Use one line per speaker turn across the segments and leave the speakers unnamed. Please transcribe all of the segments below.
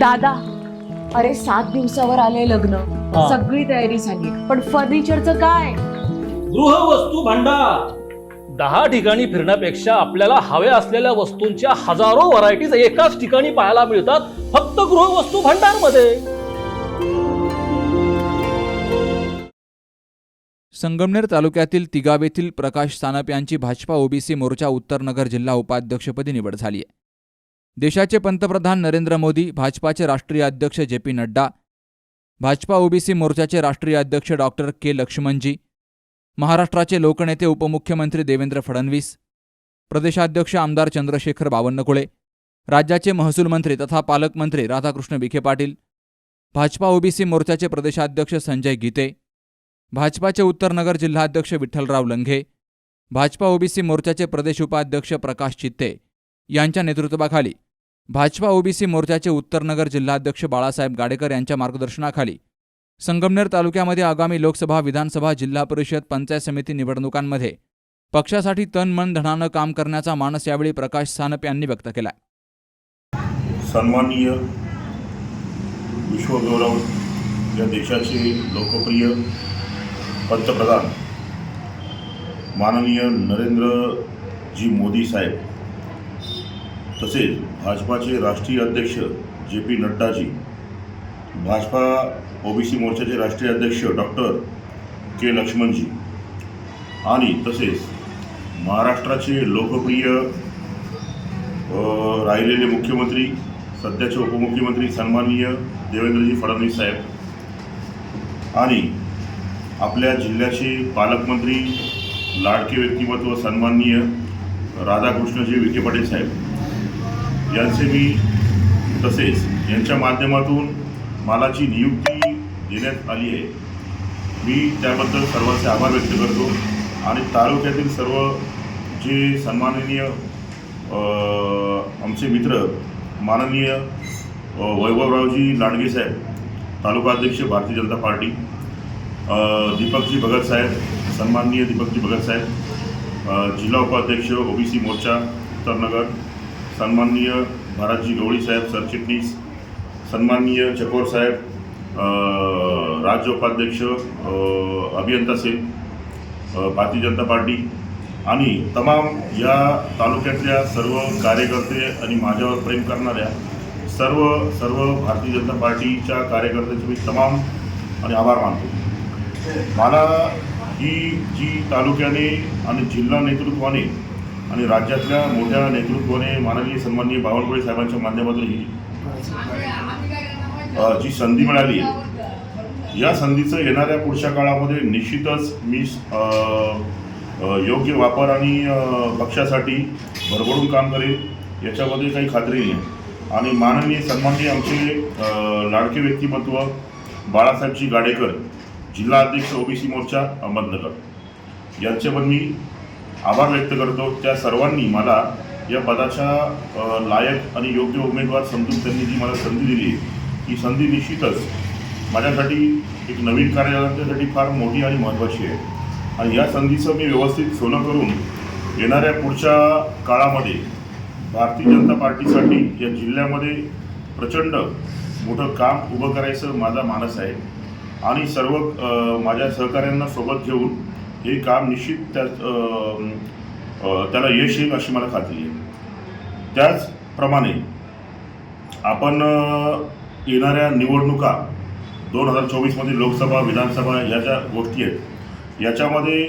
दादा अरे सात दिवसावर आले लग्न.
हा.
सगळी तयारी झाली. पण फर्निचरचं काय?
गृहवस्तू भांडार. दहा ठिकाणी फिरण्यापेक्षा आपल्याला हव्या असलेल्या वस्तूंच्या हजारो व्हरायटीज एकाच ठिकाणी पाहायला मिळतात फक्त गृहवस्तू भांडारमध्ये
संगमनेर तालुक्यातील तिगावेतील प्रकाश सानप यांची भाजपा ओबीसी मोर्चा उत्तरनगर जिल्हा उपाध्यक्षपदी निवड झाली आहे. देशाचे पंतप्रधान नरेंद्र मोदी भाजपाचे राष्ट्रीय अध्यक्ष J P Nadda Bhajpa OBC मोर्चाचे राष्ट्रीय अध्यक्ष डॉक्टर के लक्ष्मणजी महाराष्ट्राचे लोकनेते उपमुख्यमंत्री देवेंद्र फडणवीस प्रदेशाध्यक्ष आमदार चंद्रशेखर बावनकुळे राज्याचे महसूल मंत्री तथा पालकमंत्री राधाकृष्ण विखे पाटील भाजपा ओबीसी मोर्चाचे प्रदेशाध्यक्ष संजय गीते भाजपाचे उत्तरनगर जिल्हाध्यक्ष विठ्ठलराव लंघे भाजपा ओबीसी मोर्चाचे प्रदेश उपाध्यक्ष प्रकाश चित्ते यांच्या नेतृत्वाखाली. भाजपा ओबीसी मोर्चाचे उत्तरनगर जिल्हाध्यक्ष बाळासाहेब गाडेकर यांच्या मार्गदर्शनाखाली. संगमनेर तालुक्यामध्ये आगामी लोकसभा विधानसभा जिल्हा परिषद पंचायत समिती निवडणुकांमध्ये. पक्षासाठी तन मन धनानं काम करण्याचा मानस यावेळी प्रकाश सानप यांनी व्यक्त केला
सन्माननीय विश्वगौरव या देशाचे लोकप्रिय पंतप्रधान माननीय नरेंद्रजी मोदी साहेब. तसेच भाजपाचे राष्ट्रीय अध्यक्ष J P Naddaji Bhajpa OBC मोर्चाचे राष्ट्रीय अध्यक्ष डॉक्टर के लक्ष्मणजी आणि तसेच महाराष्ट्राचे लोकप्रिय राहिलेले मुख्यमंत्री सध्याचे उपमुख्यमंत्री सन्माननीय देवेंद्रजी फडणवीस साहेब आणि आपल्या जिल्ह्याचे पालकमंत्री लाडके व्यक्तिमत्व सन्माननीय राधाकृष्णजी विखे पाटील साहेब. यांचे मी तसेच यांच्या माध्यमातून मालाची नियुक्ती देण्यात आली आहे. मी त्याबद्दल सर्वांचे आभार व्यक्त करतो आणि तालुक्यातील सर्व जे सन्माननीय आमचे मित्र माननीय वैभवरावजी लांडगे साहेब तालुका अध्यक्ष भारतीय जनता पार्टी दीपकजी भगत साहेब सन्माननीय दीपकजी भगत साहेब जिल्हा उपाध्यक्ष ओबीसी मोर्चा उत्तरनगर सन्माननीय भारतजी गवळी साहेब सरचिटणीस सन्माननीय चकोर साहेब राज्य उपाध्यक्ष अभियंता सेन भारतीय जनता पार्टी आणि तमाम या तालुक्यातल्या सर्व कार्यकर्ते आणि माझ्यावर प्रेम करणाऱ्या सर्व सर्व भारतीय जनता पार्टीच्या कार्यकर्त्यांचे मी तमाम आणि आभार मानतो. मला ही जी तालुक्याने आणि जिल्हा नेतृत्वाने आणि राज्यातल्या मोठ्या नेतृत्वाने माननीय सन्माननीय बावनकुळे साहेबांच्या माध्यमातून ही जी संधी मिळाली आहे या संधीचं येणाऱ्या पुढच्या काळामध्ये निश्चितच मी योग्य वापर आणि पक्षासाठी भरभरून काम करेल याच्यामध्ये काही खात्री नाही. आणि माननीय सन्माननीय आमचे लाडके व्यक्तिमत्व बाळासाहेबजी गाडेकर जिल्हा अध्यक्ष ओबीसी मोर्चा अहमदनगर. यांचे पण मी आभार व्यक्त करतो. त्या सर्वांनी मला या पदाच्या लायक आणि योग्य उमेदवार समजून त्यांनी जी मला संधी दिली ही संधी निश्चितच माझ्यासाठी एक नवीन कार्यालयासाठी फार मोठी आणि महत्त्वाची आहे. आणि या संधीचं मी व्यवस्थित सोनं करून येणाऱ्या पुढच्या काळामध्ये भारतीय जनता पार्टीसाठी या जिल्ह्यामध्ये प्रचंड मोठं काम उभं करायचं माझा मानस आहे. आणि सर्व माझ्या सहकाऱ्यांना सोबत घेऊन हे काम निश्चित त्या त्याला यश येईल अशी मला खात्री आहे. त्याचप्रमाणे आपण येणाऱ्या निवडणुका दोन हजार चोवीसमध्ये लोकसभा विधानसभा या ज्या गोष्टी आहेत याच्यामध्ये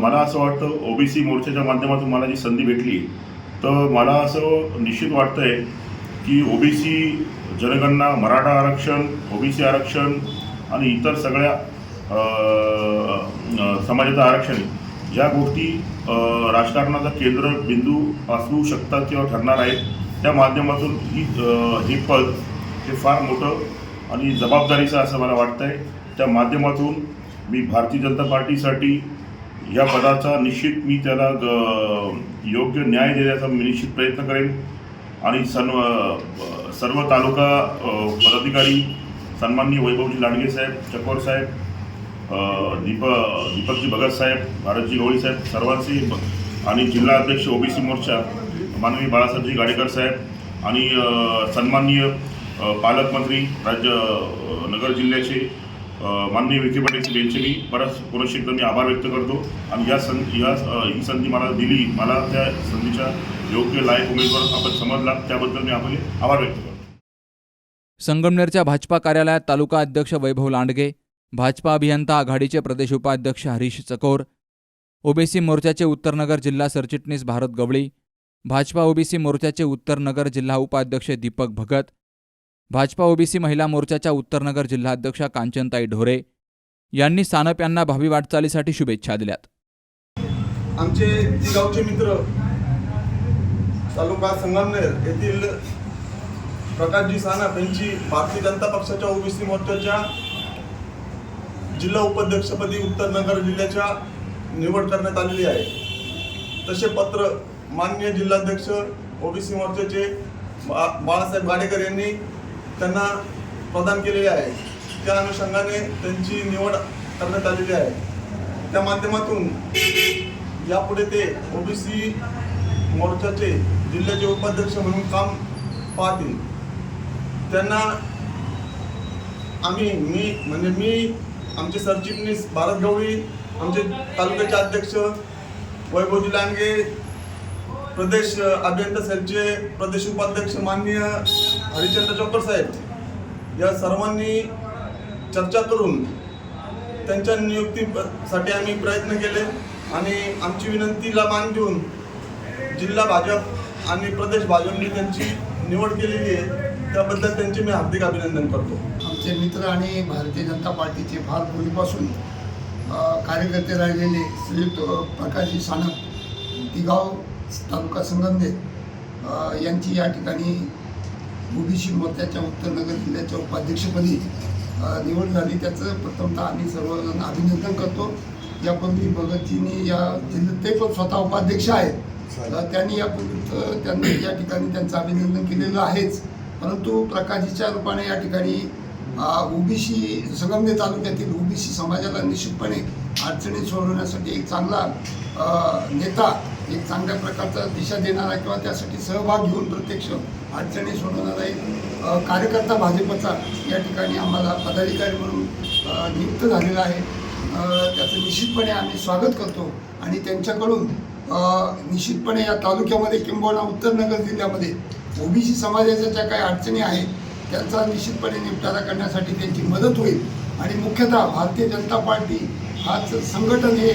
मला असं वाटतं ओबीसी मोर्चाच्या माध्यमातून मला जी संधी भेटली तर मला असं निश्चित वाटतं आहे की ओबीसी जनगणना मराठा आरक्षण ओबीसी आरक्षण आणि इतर सगळ्या समाजाचं आरक्षण या गोष्टी राजकारणाचा राजकारणाचा केंद्रबिंदू असू शकतात किंवा ठरणार आहेत त्या माध्यमातून ही हे पद हे फार मोठं आणि जबाबदारीचं असं मला वाटतं आहे त्या माध्यमातून मी भारतीय जनता पार्टीसाठी या पदाचा निश्चित मी त्याला ग योग्य न्याय देण्याचा मी निश्चित प्रयत्न करेन. आणि सर्व सर्व तालुका पदाधिकारी सन्माननीय वैभवजी लांडगे साहेब चकोर साहेब दीप दीपकजी भगत साहेब भारतजी गवळी साहेब सर्वांचे आणि जिल्हा अध्यक्ष ओबीसी मोर्चा माननीय बाळासाहेबजी गाडेकर साहेब आणि सन्माननीय पालकमंत्री राज्य नगर जिल्ह्याचे माननीय विखे पाटील यांचे मी परत पुनश्च एकदा मी आभार व्यक्त करतो. आणि या सं या ही संधी मला दिली मला त्या संधीच्या योग्य लायक उमेदवार आपण समजला त्याबद्दल मी आपले आभार व्यक्त करतो.
संगमनेरच्या भाजपा कार्यालयात तालुका अध्यक्ष वैभव लांडगे भाजपा अभियंता आघाडीचे प्रदेश उपाध्यक्ष हरीश चकोर ओबीसी मोर्चाचे उत्तरनगर जिल्हा सरचिटणीस भारत गवळी भाजपा ओबीसी मोर्चाचे उत्तरनगर जिल्हा उपाध्यक्ष दीपक भगत भाजपा ओबीसी महिला मोर्चाच्या उत्तरनगर जिल्हाध्यक्षा कांचनताई ढोरे यांनी सानप यांना भावी वाटचालीसाठी शुभेच्छा दिल्यात.
आमचे गावचे मित्र तालुका संगमनेर येथील प्रकाशजी सानप यांची भारतीय जनता पक्षाच्या ओबीसी मोर्चाच्या जिल्हा उपाध्यक्षपदी उत्तरनगर जिल्ह्याच्या निवड करण्यात आलेली आहे. तसे पत्र माननीय जिल्हाध्यक्ष ओबीसी मोर्चाचे बा बाळासाहेब गाडेकर यांनी त्यांना प्रदान केलेले आहे. त्या अनुषंगाने त्यांची निवड करण्यात आलेली आहे. त्या माध्यमातून यापुढे ते ओबीसी मोर्चाचे जिल्ह्याचे उपाध्यक्ष म्हणून काम पाहतील. त्यांना आम्ही मी म्हणजे मी आमचे सरचिटणीस भारत गवळी आमचे तालुक्याचे अध्यक्ष वैभवजी लांडगे प्रदेश अभियंता साहेबचे प्रदेश उपाध्यक्ष माननीय हरिचंद्र चौकर साहेब या सर्वांनी चर्चा करून त्यांच्या नियुक्तीसाठी आम्ही प्रयत्न केले आणि आमची विनंतीला मान देऊन जिल्हा भाजप आणि प्रदेश भाजपने त्यांची निवड केलेली आहे. त्याबद्दल त्यांचे मी हार्दिक अभिनंदन करतो.
आमचे मित्र आणि भारतीय जनता पार्टीचे फार पूर्वीपासून कार्यकर्ते राहिलेले श्रीयुक्त प्रकाशजी सानप तिगाव तालुका संगमनेर यांची या ठिकाणी ओबीसी मोर्चाच्या उत्तरनगर जिल्ह्याच्या उपाध्यक्षपदी निवड झाली. त्याचं प्रथमतः आम्ही सर्वजण अभिनंदन करतो. यापूर्वी भगतजींनी या जिल्ह्यात ते पण स्वतः उपाध्यक्ष आहेत. त्यांनी यापूर्वी त्यांनी या ठिकाणी त्यांचं अभिनंदन केलेलं आहेच. परंतु प्रकाशजीच्या रूपाने या ठिकाणी ओबीसी संगमनेर तालुक्यातील ओबीसी समाजाला निश्चितपणे अडचणी सोडवण्यासाठी एक चांगला नेता एक चांगल्या प्रकारचा दिशा देणारा किंवा त्यासाठी सहभाग घेऊन प्रत्यक्ष अडचणी सोडवणारा एक कार्यकर्ता भाजपचा या ठिकाणी आम्हाला पदाधिकारी म्हणून नियुक्त झालेला आहे. त्याचं निश्चितपणे आम्ही स्वागत करतो आणि त्यांच्याकडून निश्चितपणे या तालुक्यामध्ये किंबहुना उत्तरनगर जिल्ह्यामध्ये ओबीसी समाजाच्या ज्या काही अडचणी आहेत त्यांचा निश्चितपणे निपटारा करण्यासाठी त्यांची मदत होईल. आणि मुख्यतः भारतीय जनता पार्टी हाच संघटन हे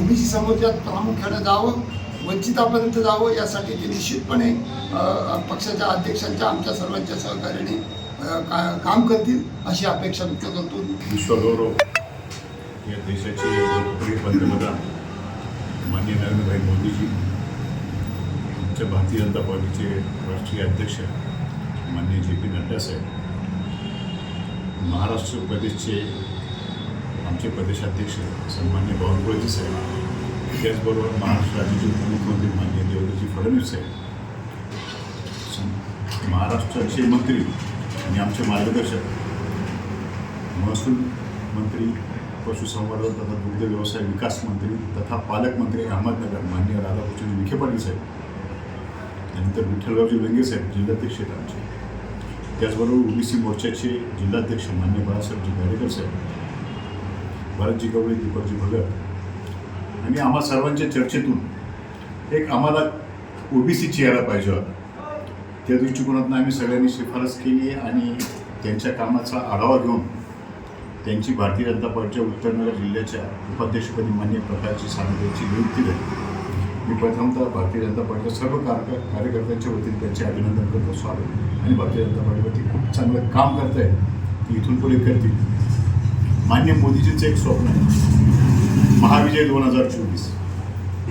ओबीसी समाजात प्रामुख्यानं जावं वंचितापर्यंत जावं यासाठी ते निश्चितपणे पक्षाच्या अध्यक्षांच्या आमच्या सर्वांच्या सहकार्याने का काम करतील अशी अपेक्षा व्यक्त करतो.
विश्वगौरव या देशाचे लोकप्रिय पंतप्रधान माननीय नरेंद्रभाई मोदीजी आमच्या भारतीय जनता पार्टीचे राष्ट्रीय अध्यक्ष मान्य जे पी नड्डा साहेब महाराष्ट्र प्रदेशचे आमचे प्रदेशाध्यक्ष सन्मान्य बावनकुळेजी साहेब त्याचबरोबर महाराष्ट्र राज्याचे उपमुख्यमंत्री मान्य देवेंद्रजी फडणवीस साहेब सं- महाराष्ट्राचे मंत्री आणि आमचे मार्गदर्शक महसूल मंत्री पशुसंवर्धन तथा दुग्ध व्यवसाय विकास मंत्री तथा पालकमंत्री अहमदनगर मान्य राधाकृष्ण विखे पाटील साहेब त्यानंतर विठ्ठलरावजी वेंगे साहेब जिल्हाध्यक्ष आहेत आमचे. त्याचबरोबर ओबीसी मोर्चाचे जिल्हाध्यक्ष मान्य बाळासाहेबजी गाडेकर साहेब भरतजी गवळे दीपकजी भगत आणि आम्हा सर्वांच्या चर्चेतून एक आम्हाला ओबीसी यायला पाहिजे होता. त्या दृष्टिकोनातून आम्ही सगळ्यांनी शिफारस केली आणि त्यांच्या कामाचा आढावा घेऊन त्यांची भारतीय जनता पार्टीच्या उत्तरनगर जिल्ह्याच्या उपाध्यक्षपदी मान्य प्रकारची सानप नियुक्ती झाली. मी प्रथमतः भारतीय जनता पार्टीच्या सर्व कार्य कार्यकर्त्यांच्या वतीने त्यांचे अभिनंदन करतो स्वागत. आणि भारतीय जनता पार्टीवरती खूप चांगलं काम करत आहे ती इथून पुढे करतील. मान्य मोदीजींचं एक स्वप्न आहे. महाविजय दोन हजार चोवीस.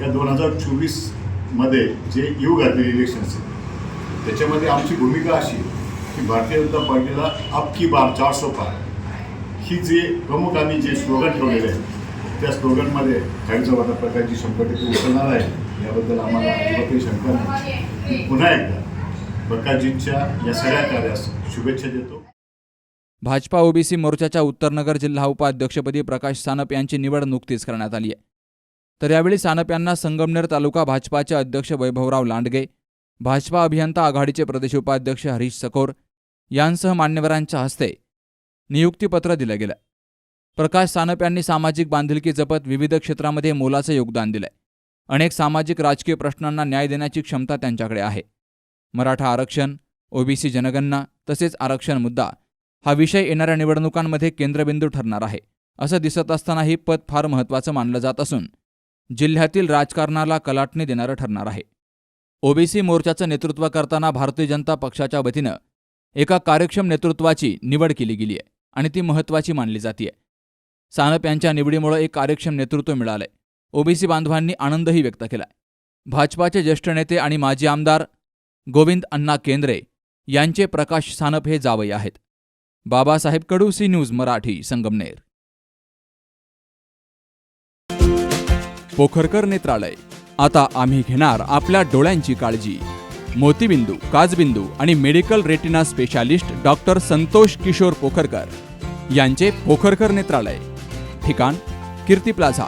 या दोन हजार चोवीसमध्ये जे येऊ घातलेले इलेक्शन्स आहेत त्याच्यामध्ये आमची भूमिका अशी आहे की भारतीय जनता पार्टीला अब की बार चार सो पार. ही जे प्रमुख आम्ही जे स्लोगन ठेवलेले आहेत त्या स्लोगनमध्ये काहीचा वाटा प्रकारची शंभर टक्के उचलणार आहे. याबद्दल आम्हाला अजिबातही शंका नाही. पुन्हा एकदा प्रकाशजींच्या या सगळ्या कार्यास शुभेच्छा देतो.
भाजपा ओबीसी मोर्चाच्या उत्तरनगर जिल्हा उपाध्यक्षपदी प्रकाश सानप यांची निवड नुकतीच करण्यात आली आहे. तर यावेळी सानप यांना संगमनेर तालुका भाजपाचे अध्यक्ष वैभवराव लांडगे भाजपा अभियंता आघाडीचे प्रदेश उपाध्यक्ष हरीश सकोर यांसह मान्यवरांच्या हस्ते नियुक्तीपत्र दिलं गेलं. प्रकाश सानप यांनी सामाजिक बांधिलकी जपत विविध क्षेत्रामध्ये मोलाचं योगदान दिलंय. अनेक सामाजिक राजकीय प्रश्नांना न्याय देण्याची क्षमता त्यांच्याकडे आहे. मराठा आरक्षण ओबीसी जनगणना तसेच आरक्षण मुद्दा हा विषय येणाऱ्या निवडणुकांमध्ये केंद्रबिंदू ठरणार आहे असं दिसत असताना हे पद फार महत्त्वाचं मानलं जात असून जिल्ह्यातील राजकारणाला कलाटणी देणारं ठरणार आहे. ओबीसी मोर्चाचं नेतृत्व करताना भारतीय जनता पक्षाच्या वतीनं एका कार्यक्षम नेतृत्वाची निवड केली गेली आहे आणि ती महत्त्वाची मानली जाते सानप यांच्या निवडीमुळे एक कार्यक्षम नेतृत्व मिळालंय. ओबीसी बांधवांनी आनंदही व्यक्त केलाय भाजपाचे ज्येष्ठ नेते आणि माजी आमदार गोविंद अण्णा केंद्रे यांचे प्रकाश सानप हे जावई आहेत. Babasaheb Kadu C news Marathi Sangamner. Pokharkar Netralaya. आता आम्ही घेणार आपल्या डोळ्यांची काळजी. मोतीबिंदू काजबिंदू आणि medical retina specialist doctor Santosh Kishore Pokharkar यांचे पोखरकर नेत्रालय. ठिकाण कीर्ती प्लाझा.